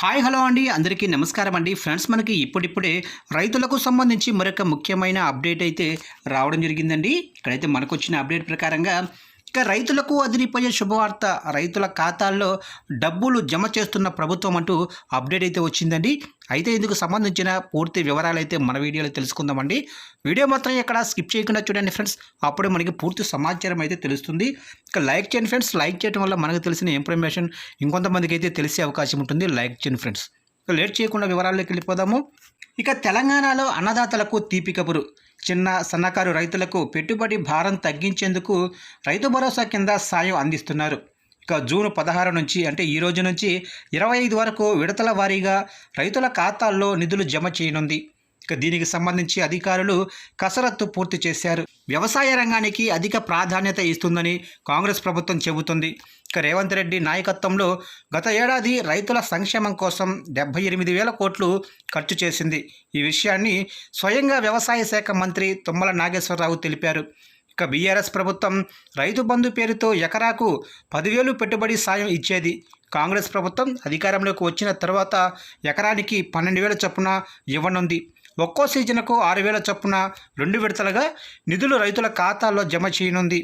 Hi hello అండి. అందరికీ నమస్కారం అండి. ఫ్రెండ్స్ మనకి ఇప్పుడిప్పుడే రైతులకు సంబంధించి మరొక ముఖ్యమైన అప్డేట్ అయితే రావడం జరిగిందండి. ఇక్కడైతే మనకు వచ్చిన అప్డేట్ ప్రకారంగా ఇక రైతులకు అదిరిపోయే శుభవార్త. రైతుల ఖాతాల్లో డబ్బులు జమ చేస్తున్న ప్రభుత్వం అంటూ అప్డేట్ అయితే వచ్చిందండి. అయితే ఇందుకు సంబంధించిన పూర్తి వివరాలు అయితే మన వీడియోలో తెలుసుకుందామండి. వీడియో మాత్రం ఇక్కడ స్కిప్ చేయకుండా చూడండి ఫ్రెండ్స్. అప్పుడే మనకి పూర్తి సమాచారం అయితే తెలుస్తుంది. ఇక లైక్ చేయండి ఫ్రెండ్స్. లైక్ చేయడం వల్ల మనకు తెలిసిన ఇన్ఫర్మేషన్ ఇంకొంతమందికి అయితే తెలిసే అవకాశం ఉంటుంది. లైక్ చేయండి ఫ్రెండ్స్. ఇక లేట్ చేయకుండా వివరాల్లోకి వెళ్ళిపోదాము. ఇక తెలంగాణలో అన్నదాతలకు తీపి కబురు. చిన్న సన్నకారు రైతులకు పెట్టుబడి భారం తగ్గించేందుకు రైతు భరోసా కింద సాయం అందిస్తున్నారు. ఇక జూన్ పదహారు నుంచి అంటే ఈ రోజు నుంచి ఇరవై ఐదు వరకు విడతల వారీగా రైతుల ఖాతాల్లో నిధులు జమ చేయనుంది. ఇక దీనికి సంబంధించి అధికారులు కసరత్తు పూర్తి చేశారు. వ్యవసాయ రంగానికి అధిక ప్రాధాన్యత ఇస్తుందని కాంగ్రెస్ ప్రభుత్వం చెబుతుంది. ఇక రేవంత్ రెడ్డి నాయకత్వంలో గత ఏడాది రైతుల సంక్షేమం కోసం డెబ్బై ఎనిమిది వేల కోట్లు ఖర్చు చేసింది. ఈ విషయాన్ని స్వయంగా వ్యవసాయ శాఖ మంత్రి తుమ్మల నాగేశ్వరరావు తెలిపారు. ఇక బీఆర్ఎస్ ప్రభుత్వం రైతు బంధు పేరుతో ఎకరాకు పదివేలు పెట్టుబడి సాయం ఇచ్చేది. కాంగ్రెస్ ప్రభుత్వం అధికారంలోకి వచ్చిన తర్వాత ఎకరానికి పన్నెండు వేల చొప్పున ఇవ్వనుంది. ఒక్కో సీజన్కు ఆరు వేల చొప్పున రెండు విడతలుగా నిధులు రైతుల ఖాతాల్లో జమ చేయనుంది.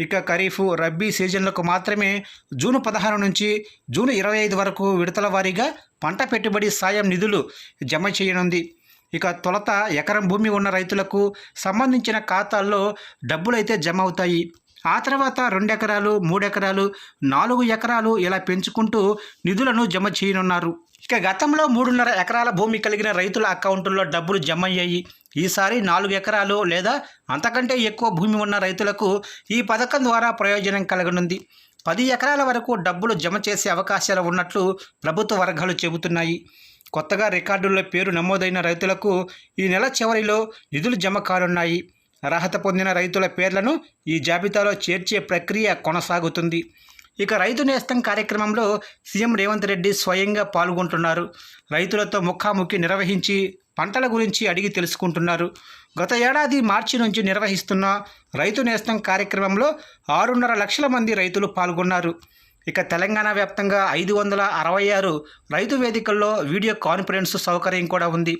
ఇక ఖరీఫ్ రబ్బీ సీజన్లకు మాత్రమే జూన్ పదహారు నుంచి జూన్ ఇరవై ఐదు వరకు విడతల వారీగా పంట పెట్టుబడి సాయం నిధులు జమ చేయనుంది. ఇక తొలత ఎకరం భూమి ఉన్న రైతులకు సంబంధించిన ఖాతాల్లో డబ్బులైతే జమ అవుతాయి ఆ తర్వాత రెండు ఎకరాలు నాలుగు ఎకరాలు ఇలా పెంచుకుంటూ నిధులను జమ చేయనున్నారు. ఇక గతంలో మూడున్నర ఎకరాల భూమి కలిగిన రైతుల అకౌంట్లో డబ్బులు జమ అయ్యాయి ఈసారి నాలుగు ఎకరాలు లేదా అంతకంటే ఎక్కువ భూమి ఉన్న రైతులకు ఈ పథకం ద్వారా ప్రయోజనం కలగనుంది. పది ఎకరాల వరకు డబ్బులు జమ చేసే అవకాశాలు ఉన్నట్లు ప్రభుత్వ వర్గాలు చెబుతున్నాయి. కొత్తగా రికార్డుల్లో పేరు నమోదైన రైతులకు ఈ నెల చివరిలో నిధులు జమ కానున్నాయి. అర్హత పొందిన రైతుల పేర్లను ఈ జాబితాలో చేర్చే ప్రక్రియ కొనసాగుతుంది. ఇక రైతు నేస్తం కార్యక్రమంలో సీఎం రేవంత్ రెడ్డి స్వయంగా పాల్గొంటున్నారు. రైతులతో ముఖాముఖి నిర్వహించి పంటల గురించి అడిగి తెలుసుకుంటున్నారు. గత ఏడాది మార్చి నుంచి నిర్వహిస్తున్న రైతు నేస్తం కార్యక్రమంలో ఆరున్నర లక్షల మంది రైతులు పాల్గొన్నారు. ఇక తెలంగాణ వ్యాప్తంగా ఐదు వందల అరవై ఆరు రైతు వేదికల్లో వీడియో కాన్ఫరెన్స్ సౌకర్యం కూడా ఉంది.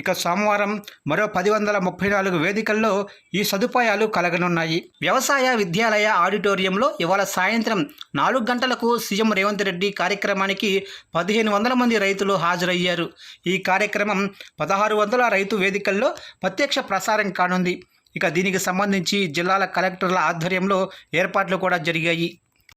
ఇక సోమవారం మరో పది వందల ముప్పై నాలుగు వేదికల్లో ఈ సదుపాయాలు కలగనున్నాయి. వ్యవసాయ విద్యాలయ ఆడిటోరియంలో ఇవాళ సాయంత్రం నాలుగు గంటలకు సీఎం రేవంత్ రెడ్డి కార్యక్రమానికి పదిహేను వందల మంది రైతులు హాజరయ్యారు. ఈ కార్యక్రమం పదహారు వందల రైతు వేదికల్లో ప్రత్యక్ష ప్రసారం కానుంది. ఇక దీనికి సంబంధించి జిల్లాల కలెక్టర్ల ఆధ్వర్యంలో ఏర్పాట్లు కూడా జరిగాయి.